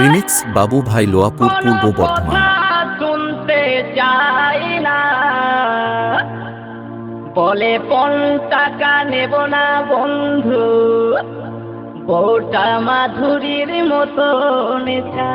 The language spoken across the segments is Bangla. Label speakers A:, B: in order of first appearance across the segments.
A: রিমিক্স বাবু ভাই লোয়াপুর পূর্ব বর্ধমান।
B: শুনতে চাই না। বলে পন টাকা নেব না বন্ধু বউটা মাধুরীর মতো নেতা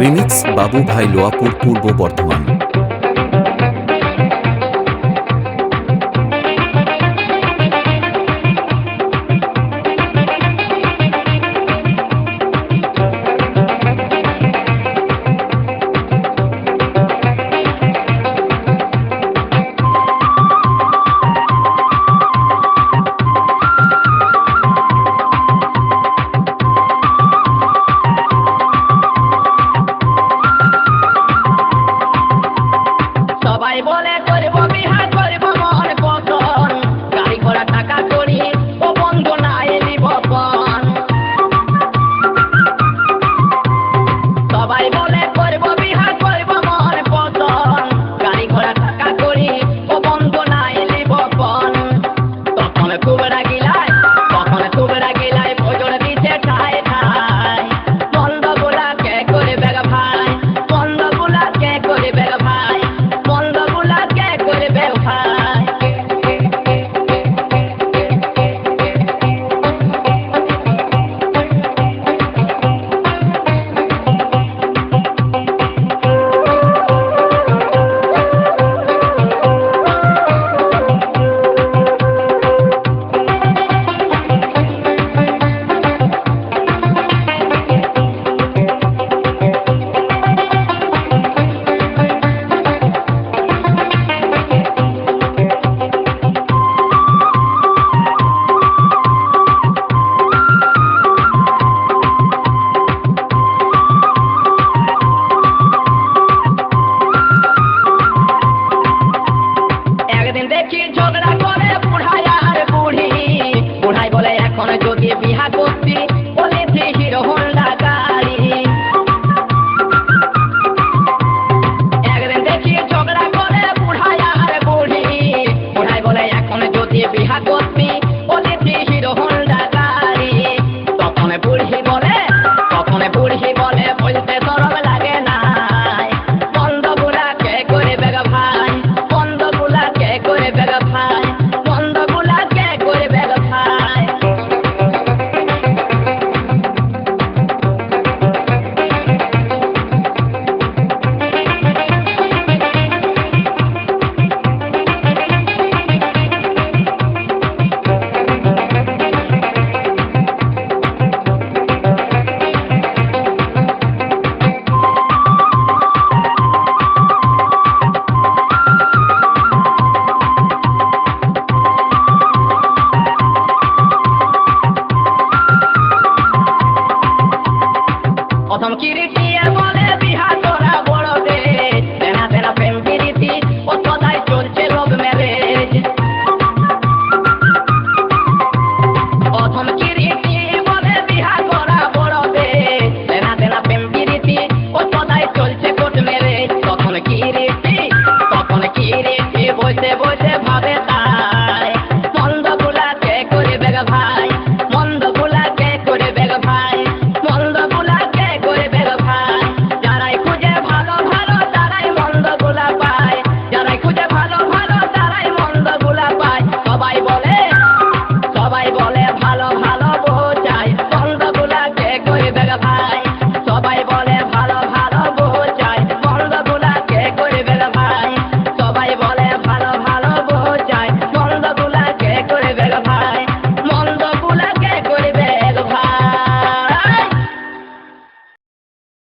A: রিমিক্স বাবু ভাই লোয়াপুর পূর্ব বর্ধমান।
B: நமக்கு